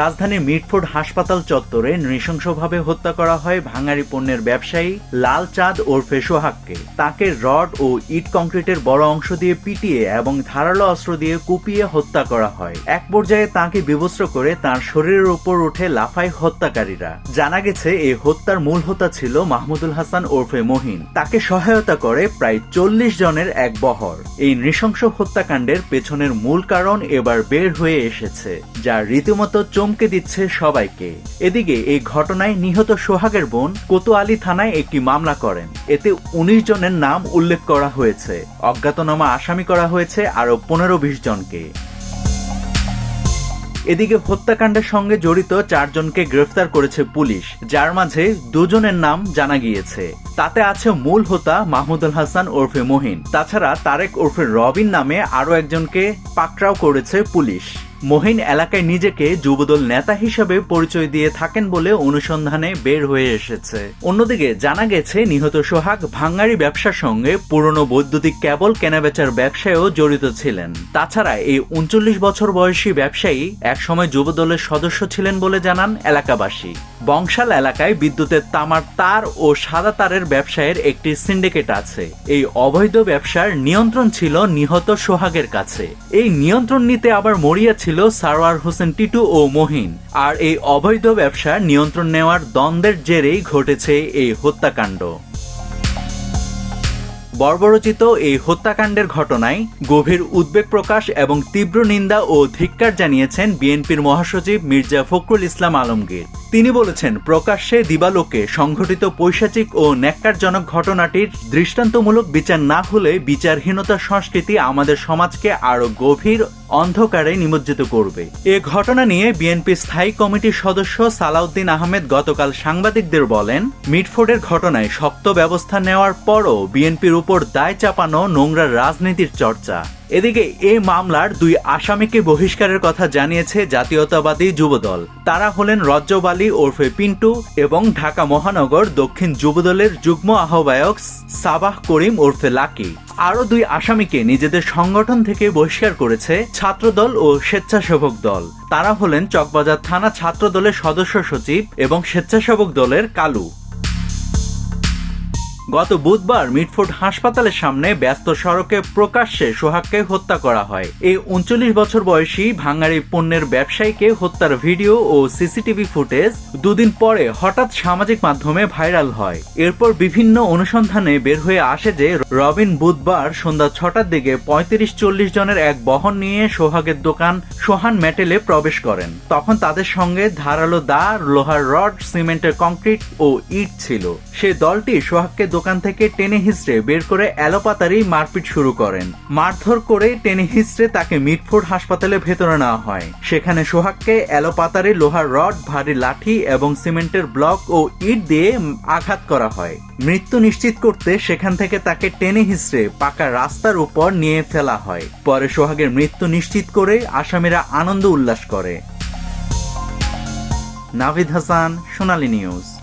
রাজধানীর মিটফোর্ড হাসপাতাল চত্বরে নৃশংসভাবে হত্যা করা হয় ভাঙারি পণ্যের ব্যবসায়ী লাল চাঁদ ওরফে সোহাগকে। তাকে রড ও ইট কংক্রিটের বড় অংশ দিয়ে পিটিয়ে এবং ধারালো অস্ত্র দিয়ে কুপিয়ে হত্যা করা হয়। এক পর্যায়ে তাকে বিবস্ত্র করে তার শরীরের উপর উঠে লাফায় হত্যাকারীরা। জানা গেছে এই হত্যার মূল হোতা ছিল মাহমুদুল হাসান ওরফে মহিন। তাকে সহায়তা করে প্রায় চল্লিশ জনের এক বহর। এই নৃশংস হত্যাকাণ্ডের পেছনের মূল কারণ এবার বের হয়ে এসেছে, যা রীতিমতো চমকে দিচ্ছে সবাইকে। এদিকে এই ঘটনায় নিহত সোহাগের বোন কোতোয়ালি থানায় একটি মামলা করেন। এতে উনিশ জনের নাম উল্লেখ করা হয়েছে। অজ্ঞাতনামা আসামি করা হয়েছে আরও পনেরো বিশ জনকে। এদিকে হত্যাকাণ্ডের সঙ্গে জড়িত চারজনকে গ্রেফতার করেছে পুলিশ, যার মাঝে দুজনের নাম জানা গিয়েছে। তাতে আছে মূল হোতা মাহমুদুল হাসান ওরফে মহিন। তাছাড়া তারেক ওরফে রবিন নামে আরও একজনকে পাকড়াও করেছে পুলিশ। মহিন এলাকায় নিজেকে যুবদল নেতা হিসেবে পরিচয় দিয়ে থাকেন বলে অনুসন্ধানে বের হয়ে এসেছে। অন্যদিকে জানা গেছে, নিহত সোহাগ ভাঙ্গারি ব্যবসার সঙ্গে পুরনো বৈদ্যুতিক কেবল কেনাবেচার ব্যবসায়ও জড়িত ছিলেন। তাছাড়া এই উনচল্লিশ বছর বয়সী ব্যবসায়ী একসময় যুবদলের সদস্য ছিলেন বলে জানান এলাকাবাসী। বংশাল এলাকায় বিদ্যুতের তামার তার ও সাদা তারের ব্যবসায়ের একটি সিন্ডিকেট আছে। এই অবৈধ ব্যবসার নিয়ন্ত্রণ ছিল নিহত সোহাগের কাছে। এই নিয়ন্ত্রণ নিতে আবার মরিয়া ছিল সারোয়ার হোসেন টিটু ও মহিন। আর এই অবৈধ ব্যবসার নিয়ন্ত্রণ নেওয়ার দ্বন্দ্বের জেরেই ঘটেছে এই হত্যাকাণ্ড। বর্বরচিত এই হত্যাকাণ্ডের ঘটনায় গভীর উদ্বেগ প্রকাশ এবং তীব্র নিন্দা ও ধিক্কার জানিয়েছেন বিএনপির মহাসচিব মির্জা ফখরুল ইসলাম আলমগীর। তিনি বলেছেন, প্রকাশ্যে দিবালোকে সংঘটিত পৈশাচিক ও ন্যাক্কারজনক ঘটনাটির দৃষ্টান্তমূলক বিচার না হলে বিচারহীনতা সংস্কৃতি আমাদের সমাজকে আরও গভীর অন্ধকারে নিমজ্জিত করবে। এ ঘটনা নিয়ে বিএনপি স্থায়ী কমিটির সদস্য সালাউদ্দিন আহমেদ গতকাল সাংবাদিকদের বলেন, মিটফোর্ডের ঘটনায় শক্ত ব্যবস্থা নেওয়ার পরও বিএনপির উপর দায় চাপানো নোংরা রাজনীতির চর্চা। এদিকে এই মামলার দুই আসামিকে বহিষ্কারের কথা জানিয়েছে জাতীয়তাবাদী যুবদল। তারা হলেন রজ্জবালী ওরফে পিন্টু এবং ঢাকা মহানগর দক্ষিণ যুবদলের যুগ্ম আহ্বায়ক সাবাহ করিম ওরফে লাকি। আরও দুই আসামিকে নিজেদের সংগঠন থেকে বহিষ্কার করেছে ছাত্রদল ও স্বেচ্ছাসেবক দল। তারা হলেন চকবাজার থানা ছাত্রদলের সদস্য সচিব এবং স্বেচ্ছাসেবক দলের কালু। গত বুধবার মিটফোর্ড হাসপাতালের সামনে ব্যস্ত সড়কে প্রকাশ্যে সোহাগকে হত্যা করা হয়। এই উনচল্লিশ বছর বয়সী ভাঙ্গারি পণ্যের ব্যবসায়ীকে হত্যার ভিডিও ও সিসিটিভি ফুটেজ দুদিন পরে হঠাৎ সামাজিক মাধ্যমে ভাইরাল হয়। এরপর বিভিন্ন অনুসন্ধানে বের হয়ে আসে যে রবিন বুধবার সন্ধ্যা ছটার দিকে পঁয়ত্রিশ চল্লিশ জনের এক বহন নিয়ে সোহাগের দোকান সোহান মেটেলে প্রবেশ করেন। তখন তাদের সঙ্গে ধারালো দা লোহার রড, সিমেন্টের কংক্রিট ও ইট ছিল। সে দলটি সোহাগকে দোকান থেকে টেনে হিসড়ে বের করে এলোপাতারি মারপিট শুরু করেন। মারধর করে টেনে হিসড়ে তাকে মিটফোর্ড হাসপাতালে ভেতরে নেওয়া হয়। সেখানে সোহাগকে এলোপাতারি লোহার রড, ভারী লাঠি এবং সিমেন্টের ব্লক ও ইট দিয়ে আঘাত করা হয়। মৃত্যু নিশ্চিত করতে সেখান থেকে তাকে টেনে হিসড়ে পাকা রাস্তার উপর নিয়ে ফেলা হয়। পরে সোহাগের মৃত্যু নিশ্চিত করে আসামিরা আনন্দ উল্লাস করে। নাভিদ হাসান, সোনালী নিউজ।